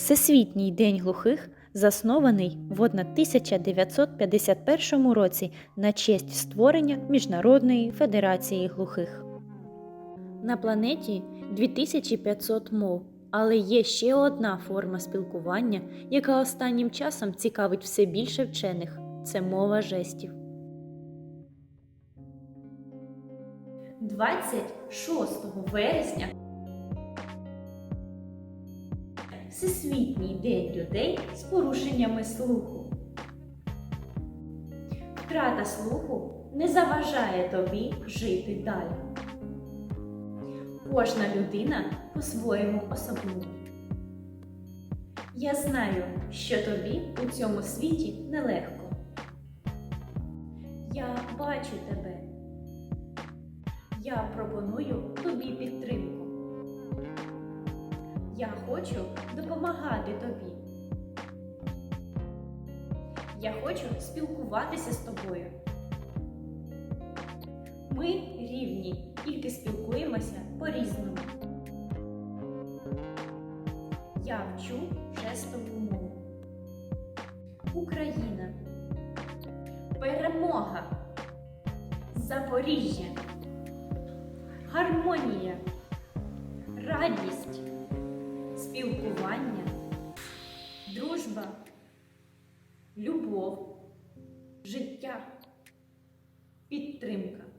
Всесвітній день глухих заснований в 1951 році на честь створення Міжнародної федерації глухих. На планеті 2500 мов, але є ще одна форма спілкування, яка останнім часом цікавить все більше вчених це мова жестів. 26 вересня Всесвітній день людей з порушеннями слуху. Втрата слуху не заважає тобі жити далі. Кожна людина по-своєму особлива. Я знаю, що тобі у цьому світі нелегко. Я бачу тебе. Я пропоную тобі підтримку. Я хочу допомагати тобі. Я хочу спілкуватися з тобою. Ми рівні, тільки спілкуємося по-різному. Я вчу жестову мову. Україна. Перемога. Запоріжжя. Гармонія. Радість. Спілкування. Дружба. Любов. Життя. Підтримка.